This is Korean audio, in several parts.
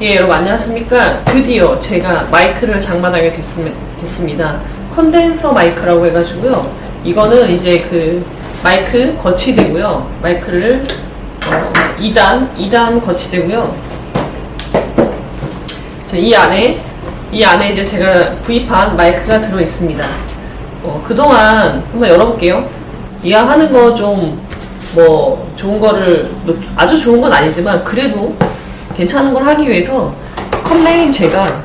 예, 여러분 안녕하십니까? 드디어 제가 마이크를 장만하게 됐습, 됐습니 다. 컨덴서 마이크라고 해가지고요. 이거는 이제 그 마이크 거치대고요. 마이크를 어, 2단, 2단 거치대고요. 자, 이 안에 이 안에 이제 제가 구입한 마이크가 들어 있습니다. 어, 그동안 한번 열어볼게요. 이왕 하는 거 좀 뭐 좋은 거를 뭐 아주 좋은 건 아니지만 그래도 괜찮은 걸 하기 위해서 컴맹인 제가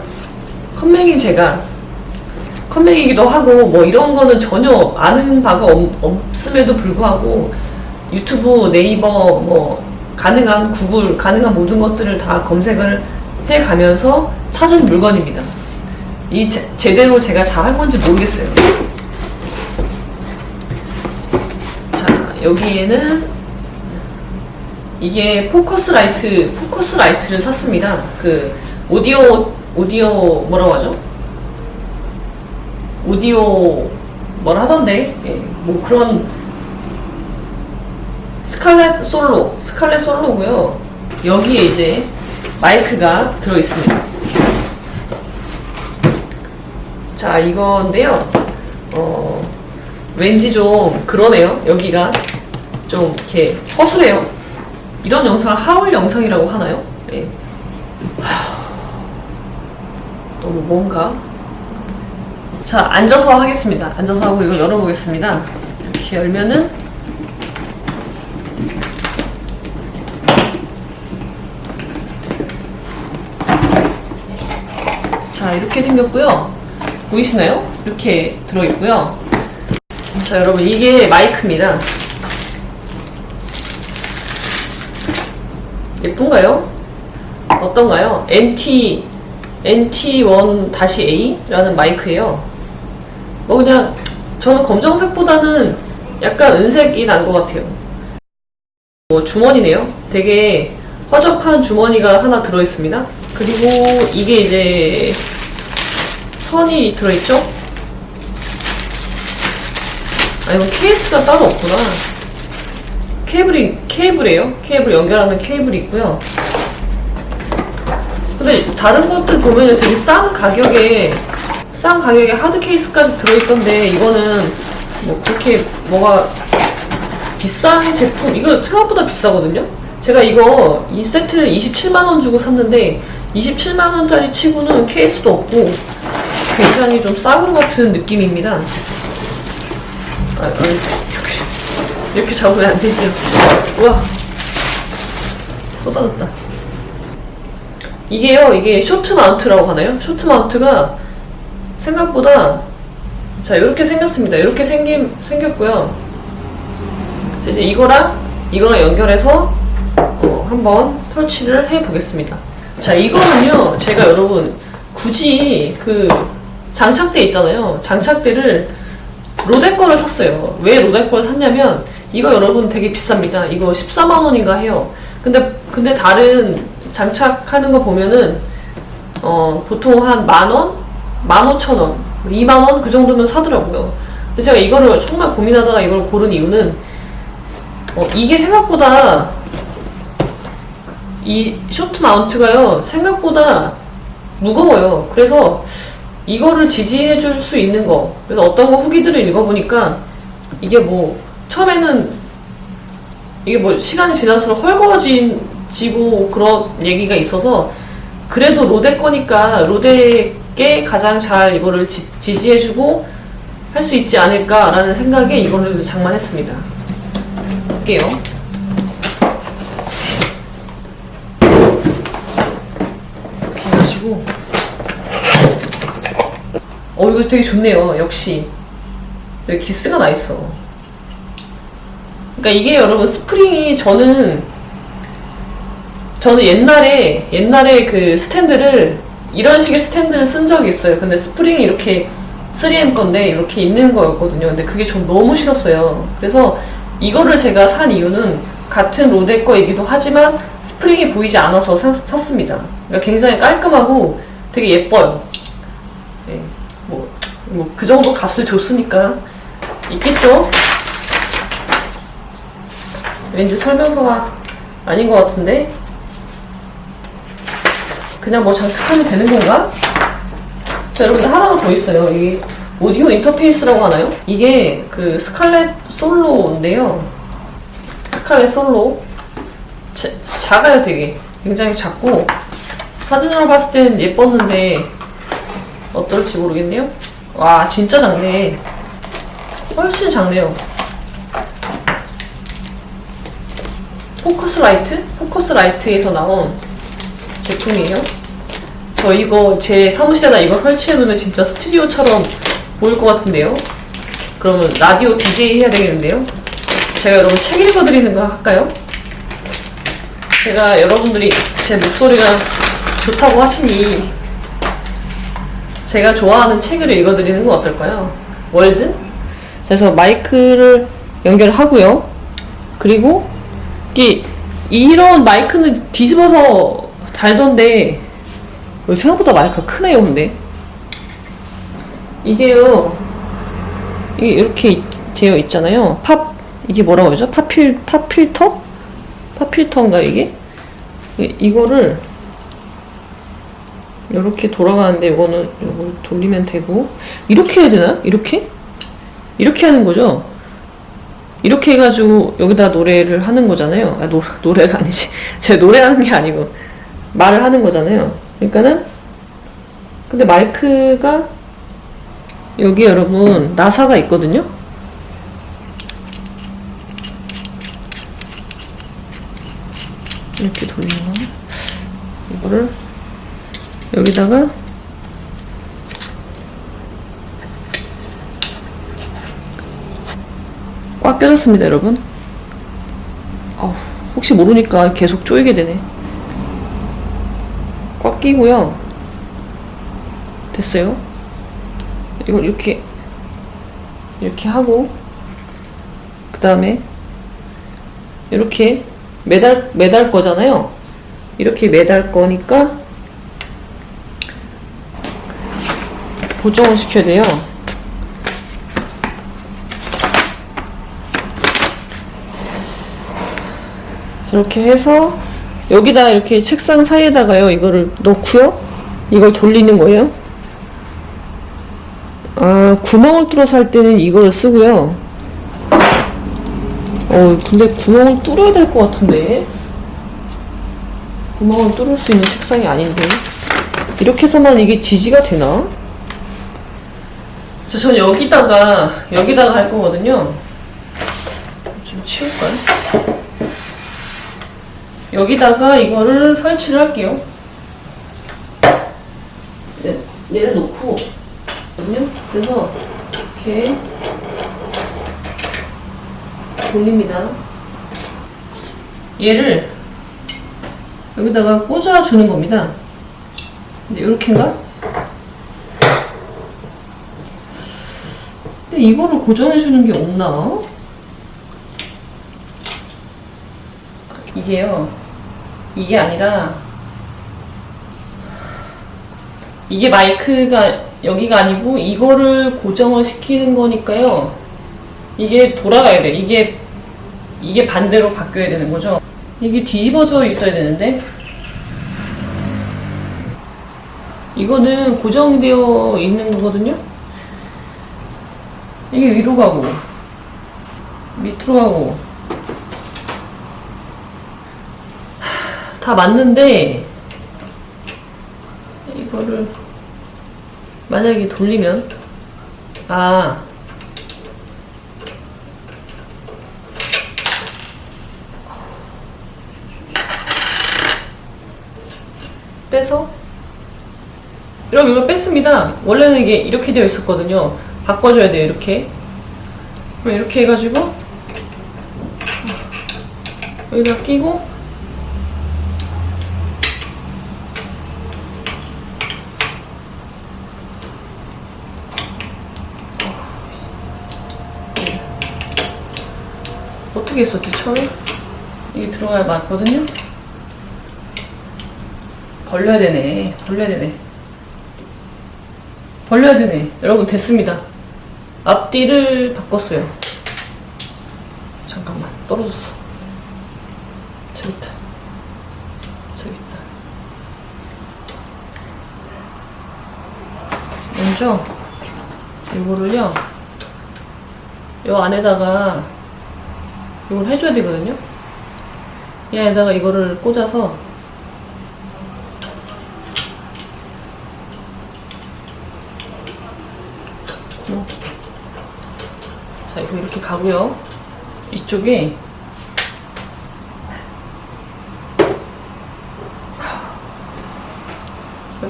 컴맹인 제가 컴맹이기도 하고 뭐 이런 거는 전혀 아는 바가 없, 없음에도 불구하고 유튜브 네이버 뭐 가능한 구글 가능한 모든 것들을 다 검색을 해 가면서 찾은 물건입니다. 이 제, 제대로 제가 잘 한 건지 모르겠어요. 자, 여기에는 이게 포커스 라이트, 포커스 라이트를 샀습니다. 그 오디오 오디오 뭐라고 하죠? 오디오 뭐라 하던데? 예, 뭐 그런 스칼렛 솔로, 스칼렛 솔로고요. 여기에 이제 마이크가 들어 있습니다. 자, 이건데요. 어, 왠지 좀 그러네요. 여기가 좀 이렇게 허술해요. 이런 영상을 하울 영상이라고 하나요? 네. 하... 너무 뭔가. 자, 앉아서 하겠습니다. 앉아서 하고 이거 열어보겠습니다. 이렇게 열면은 자, 이렇게 생겼고요. 보이시나요? 이렇게 들어있고요. 자, 여러분, 이게 마이크입니다. 예쁜가요? 어떤가요? NT, NT1-A라는 마이크예요. 뭐 그냥, 저는 검정색보다는 약간 은색이 난 것 같아요. 뭐 주머니네요. 되게 허접한 주머니가 하나 들어있습니다. 그리고 이게 이제 선이 들어있죠? 아, 이건 케이스가 따로 없구나. 케이블이, 케이블이에요. 케이블 연결하는 케이블이 있고요. 근데 다른 것들 보면은 되게 싼 가격에, 싼 가격에 하드 케이스까지 들어있던데, 이거는 뭐 그렇게 뭐가 비싼 제품, 이거 생각보다 비싸거든요? 제가 이거, 이 세트를 27만 원 주고 샀는데, 27만 원짜리 치고는 케이스도 없고, 굉장히 좀 싸구려 같은 느낌입니다. 아, 아, 이렇게, 잡으면 안 되죠. 우와. 쏟아졌다. 이게요, 이게 쇼트 마운트라고 하나요? 쇼트 마운트가 생각보다, 자, 이렇게 생겼습니다. 이렇게 생김, 생겼고요. 자, 이제 이거랑, 이거랑 연결해서, 어, 한번 설치를 해 보겠습니다. 자, 이거는요, 제가 여러분, 굳이 그, 장착대 있잖아요. 장착대를 로데 거를 샀어요. 왜 로데 거를 샀냐면 이거 여러분 되게 비쌉니다. 이거 14만 원인가 해요. 근데 근데 다른 장착하는 거 보면은 어 보통 한 만 원, 만 오천 원, 2만 원 그 정도면 사더라고요. 근데 제가 이거를 정말 고민하다가 이걸 고른 이유는 어 이게 생각보다 이 쇼트 마운트가요 생각보다 무거워요. 그래서 이거를 지지해 줄 수 있는 거. 그래서 어떤 거 후기들을 읽어보니까 이게 뭐 처음에는 이게 뭐 시간이 지날수록 헐거워지고 그런 얘기가 있어서 그래도 로데 거니까 로데께 가장 잘 이거를 지, 지지해주고 할 수 있지 않을까라는 생각에 이거를 장만했습니다. 볼게요. 이렇게 해가지고 어, 이거 되게 좋네요. 역시. 여기 기스가 나 있어. 그러니까 이게 여러분 스프링이 저는 저는 옛날에 옛날에 그 스탠드를 이런 식의 스탠드를 쓴 적이 있어요. 근데 스프링이 이렇게 3M 건데 이렇게 있는 거였거든요. 근데 그게 전 너무 싫었어요. 그래서 이거를 제가 산 이유는 같은 로데 거이기도 하지만 스프링이 보이지 않아서 사- 샀습니다. 그러니까 굉장히 깔끔하고 되게 예뻐요. 네. 뭐, 뭐, 그 정도 값을 줬으니까 있겠죠? 왠지 설명서가 아닌 것 같은데? 그냥 뭐 장착하면 되는 건가? 자, 여러분 하나가 더 있어요. 이 오디오 인터페이스라고 하나요? 이게 그 스칼렛 솔로인데요. 스칼렛 솔로. 자, 작아요, 되게. 굉장히 작고 사진으로 봤을 때는 예뻤는데 어떨지 모르겠네요. 와, 진짜 작네. 훨씬 작네요. 포커스 라이트? 포커스 라이트에서 나온 제품이에요. 저 이거 제 사무실에다 이거 설치해 놓으면 진짜 스튜디오처럼 보일 것 같은데요. 그러면 라디오 DJ 해야 되겠는데요. 제가 여러분 책 읽어드리는 거 할까요? 제가 여러분들이 제 목소리가 좋다고 하시니 제가 좋아하는 책을 읽어드리는 건 어떨까요? 월드? 그래서 마이크를 연결하고요. 그리고 이 이런 마이크는 뒤집어서 달던데 어, 생각보다 마이크가 크네요, 근데 이게요. 이게 이렇게 이- 되어 있잖아요. 팝 이게 뭐라고 하죠? 팝필 팝필터? 팝필터인가 이게? 이- 이거를 이렇게 돌아가는데 이거는 이걸 돌리면 되고 이렇게 해야 되나? 이렇게? 이렇게 하는 거죠? 이렇게 해가지고 여기다 노래를 하는 거잖아요. 아, 노, 노래가 아니지. 제가 노래하는 게 아니고 말을 하는 거잖아요. 그러니까는 근데 마이크가 여기 여러분 나사가 있거든요. 이렇게 돌리는 거. 이거를 여기다가 꽉 껴졌습니다, 여러분. 어우, 혹시 모르니까 계속 쪼이게 되네. 꽉 끼고요. 됐어요. 이걸 이렇게 이렇게 하고 그 다음에 이렇게 매달 매달 거잖아요. 이렇게 매달 거니까 고정을 시켜야 돼요. 이렇게 해서 여기다 이렇게 책상 사이에다가요 이거를 넣고요. 이걸 돌리는 거예요. 아 구멍을 뚫어서 할 때는 이걸 쓰고요. 어 근데 구멍을 뚫어야 될 것 같은데. 구멍을 뚫을 수 있는 책상이 아닌데. 이렇게 해서만 이게 지지가 되나? 자, 전 여기다가 여기다가 할 거거든요. 좀 치울까요? 여기다가 이거를 설치를 할게요. 네, 내려놓고, 거든요. 그래서 이렇게 돌립니다. 얘를 여기다가 꽂아주는 겁니다. 근데 이렇게인가? 근데 이거를 고정해주는 게 없나? 이게요. 이게 아니라 이게 마이크가 여기가 아니고 이거를 고정을 시키는 거니까요. 이게 돌아가야 돼. 이게 이게 반대로 바뀌어야 되는 거죠. 이게 뒤집어져 있어야 되는데 이거는 고정되어 있는 거거든요. 이게 위로 가고 밑으로 가고 다 맞는데 이거를 만약에 돌리면 아. 빼서? 여러분 이걸 뺐습니다. 원래는 이게 이렇게 되어 있었거든요. 바꿔줘야 돼요 이렇게. 그럼 이렇게 해가지고 여기다 끼고 어떻게 했었지 처음? 이게 들어가야 맞거든요? 벌려야 되네. 벌려야 되네. 벌려야 되네. 여러분 됐습니다. 앞뒤를 바꿨어요. 잠깐만 떨어졌어. 저기 있다. 저기 있다. 먼저 이거를요 요 안에다가 이걸 해줘야 되거든요 이 안에다가 이거를 꽂아서 음. 자 이거 이렇게 가고요 이쪽에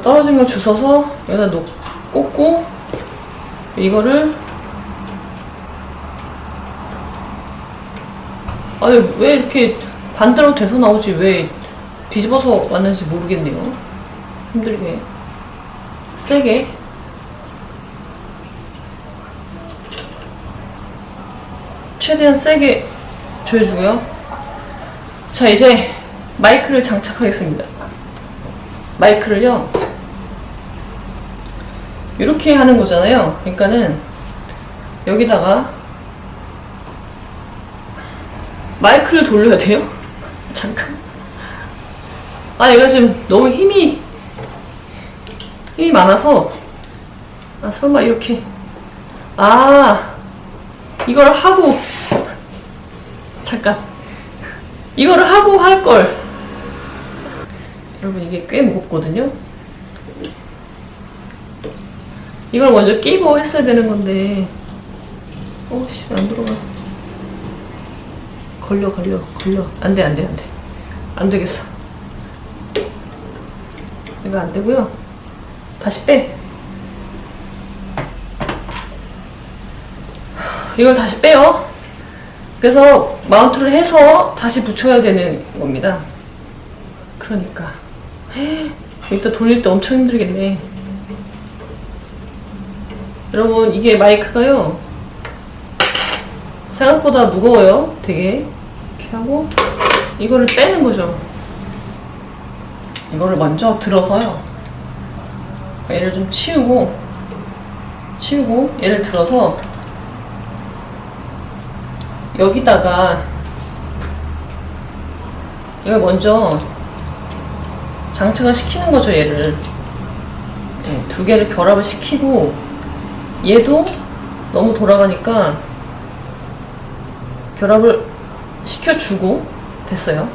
떨어진 거 주워서 여기다 놓, 꽂고 이거를 아니 왜 이렇게 반대로 돼서 나오지? 왜 뒤집어서 왔는지 모르겠네요. 힘들게. 세게. 최대한 세게 조여주고요. 자 이제 마이크를 장착하겠습니다. 마이크를요. 이렇게 하는 거잖아요. 그러니까는 여기다가 마이크를 돌려야 돼요? 잠깐. 아 얘가 지금 너무 힘이 힘이 많아서. 아 설마 이렇게. 아 이걸 하고. 잠깐. 이거를 하고 할 걸. 여러분 이게 꽤 무겁거든요? 이걸 먼저 끼고 했어야 되는 건데. 어씨 안 들어가 걸려 걸려 걸려. 안 돼 안 돼 안 돼. 안 되겠어. 이거 안 되고요. 다시 빼. 이걸 다시 빼요. 그래서 마운트를 해서 다시 붙여야 되는 겁니다. 그러니까. 여기다 돌릴 때 엄청 힘들겠네. 여러분 이게 마이크가요 생각보다 무거워요. 되게. 이렇게 하고 이거를 빼는 거죠. 이거를 먼저 들어서요. 얘를 좀 치우고 치우고 얘를 들어서 여기다가 이걸 먼저 장착을 시키는 거죠 얘를. 예, 두 개를 결합을 시키고 얘도 너무 돌아가니까 결합을 시켜주고 됐어요.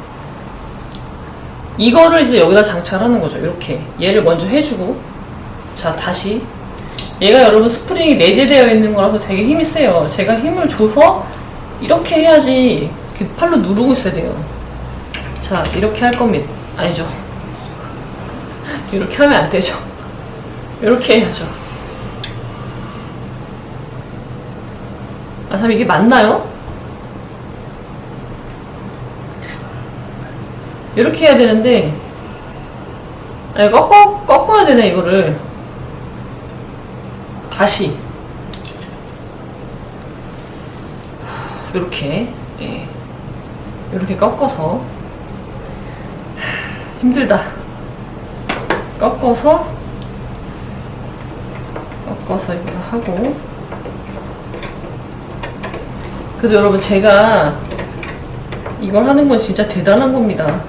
이거를 이제 여기다 장착하는 거죠. 이렇게. 얘를 먼저 해주고. 자 다시. 얘가 여러분 스프링이 내재되어 있는 거라서 되게 힘이 세요. 제가 힘을 줘서 이렇게 해야지 이렇게 팔로 누르고 있어야 돼요. 자 이렇게 할 겁니다. 아니죠. 이렇게 하면 안 되죠. 이렇게 해야죠. 아 참 이게 맞나요? 이렇게 해야 되는데 아니 꺾어 꺾어야 되네 이거를. 다시. 이렇게 예. 이렇게 꺾어서. 힘들다. 꺾어서 꺾어서 이걸 하고. 그래도 여러분 제가 이걸 하는 건 진짜 대단한 겁니다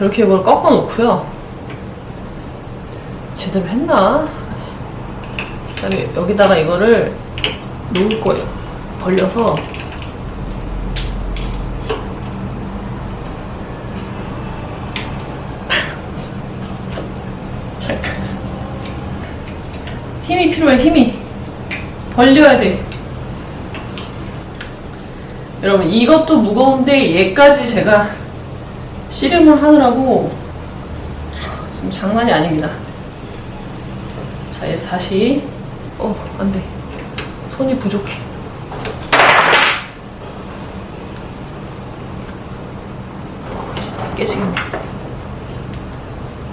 이렇게 이걸 꺾어 놓고요 제대로 했나? 그다음에 여기다가 이거를 놓을 거예요. 벌려서 힘이 필요해 힘이 벌려야 돼. 여러분 이것도 무거운데 얘까지 제가 씨름을 하느라고 지금 장난이 아닙니다. 자, 이제 다시. 어, 안 돼. 손이 부족해. 깨지겠네.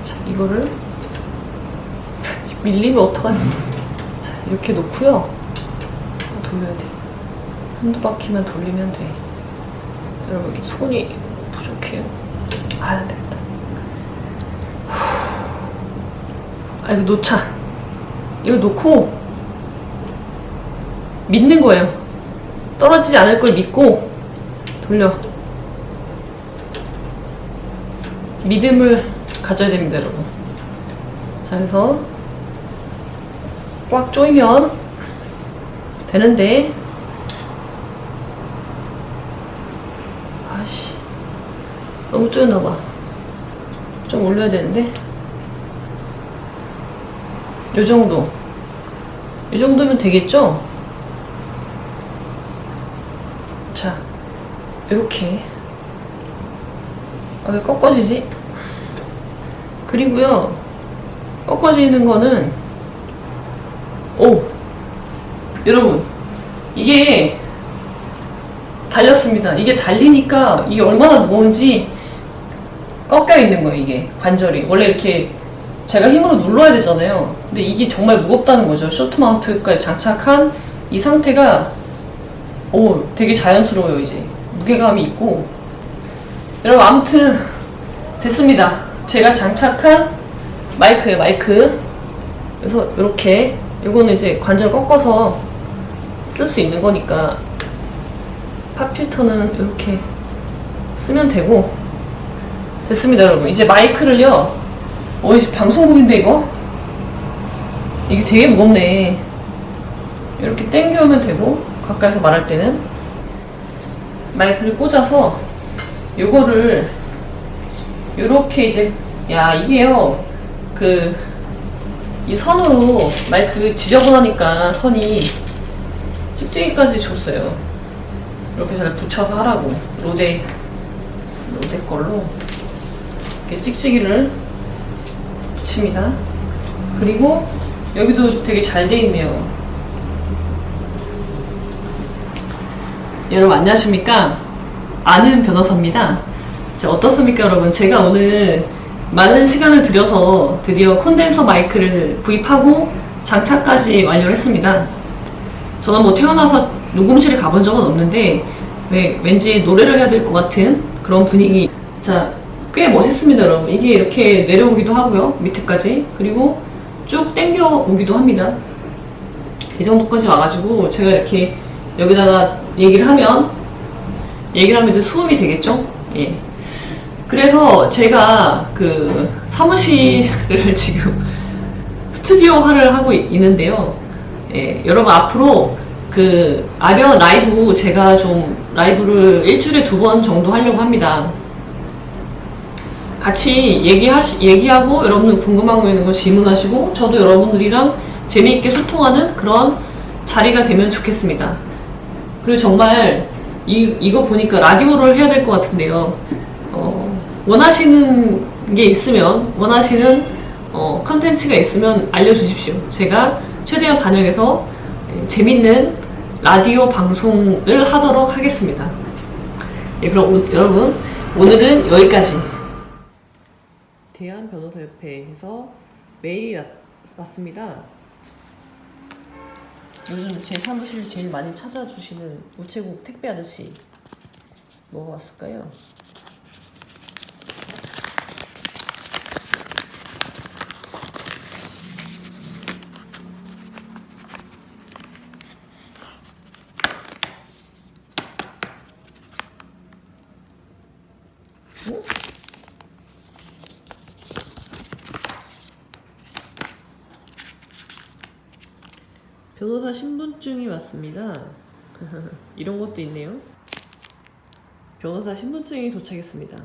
자, 이거를. 밀리면 어떡하냐. 자, 이렇게 놓고요. 돌려야 돼. 한두 바퀴만 돌리면 돼. 여러분, 손이 부족해요. 아, 안 되겠다. 아, 이거 놓자. 이거 놓고 믿는 거예요. 떨어지지 않을 걸 믿고 돌려. 믿음을 가져야 됩니다, 여러분. 자, 그래서 꽉 조이면 되는데 아씨 너무 쪼였나봐. 좀 올려야 되는데? 요 정도. 이 정도면 되겠죠? 자 이렇게. 아, 왜 꺾어지지? 그리고요 꺾어지는 거는 오! 여러분 이게 달렸습니다. 이게 달리니까 이게 얼마나 무거운지 꺾여 있는 거예요 이게. 관절이. 원래 이렇게 제가 힘으로 눌러야 되잖아요. 근데 이게 정말 무겁다는 거죠. 쇼트 마운트까지 장착한 이 상태가 오 되게 자연스러워요 이제. 무게감이 있고. 여러분 아무튼 됐습니다. 제가 장착한 마이크예요 마이크. 그래서 이렇게 이거는 이제 관절 꺾어서 쓸 수 있는 거니까. 팝 필터는 이렇게 쓰면 되고 됐습니다 여러분. 이제 마이크를요. 어 이제 방송국인데 이거? 이게 되게 무겁네. 이렇게 당겨오면 되고 가까이서 말할 때는. 마이크를 꽂아서 요거를 요렇게 이제 야 이게요. 그 이 선으로 마이크 지저분하니까 선이 찍찍이까지 줬어요. 이렇게 잘 붙여서 하라고. 로데 로데 걸로 이렇게 찍찍이를 붙입니다. 그리고 여기도 되게 잘 돼 있네요. 여러분 안녕하십니까? 아는 변호사입니다. 자, 어떻습니까 여러분? 제가 오늘 많은 시간을 들여서 드디어 콘덴서 마이크를 구입하고 장착까지 완료를 했습니다. 저는 뭐 태어나서 녹음실에 가본 적은 없는데 왜, 왠지 노래를 해야 될 것 같은 그런 분위기. 자 꽤 멋있습니다 여러분. 이게 이렇게 내려오기도 하고요 밑에까지. 그리고 쭉 당겨 오기도 합니다. 이 정도까지 와가지고 제가 이렇게 여기다가 얘기를 하면 얘기를 하면 이제 수음이 되겠죠? 예. 그래서 제가 그 사무실을 지금 스튜디오화를 하고 있- 있는데요. 예, 여러분 앞으로 그 아변 라이브 제가 좀 라이브를 일주일에 두 번 정도 하려고 합니다. 같이 얘기하시, 얘기하고 여러분들 궁금한 거 있는 거 질문하시고 저도 여러분들이랑 재미있게 소통하는 그런 자리가 되면 좋겠습니다. 그리고 정말 이, 이거 보니까 라디오를 해야 될 것 같은데요. 어, 원하시는 게 있으면, 원하시는 어, 컨텐츠가 있으면 알려주십시오. 제가 최대한 반영해서 예, 재밌는 라디오 방송을 하도록 하겠습니다. 예, 그럼 오- 여러분, 오늘은 여기까지. 대한 변호사협회에서 메일이 왔, 왔습니다. 요즘 제 사무실 제일 많이 찾아주시는 우체국 택배 아저씨 뭐가 왔을까요? 어? 변호사 신분증이 왔습니다. 이런 것도 있네요. 변호사 신분증이 도착했습니다.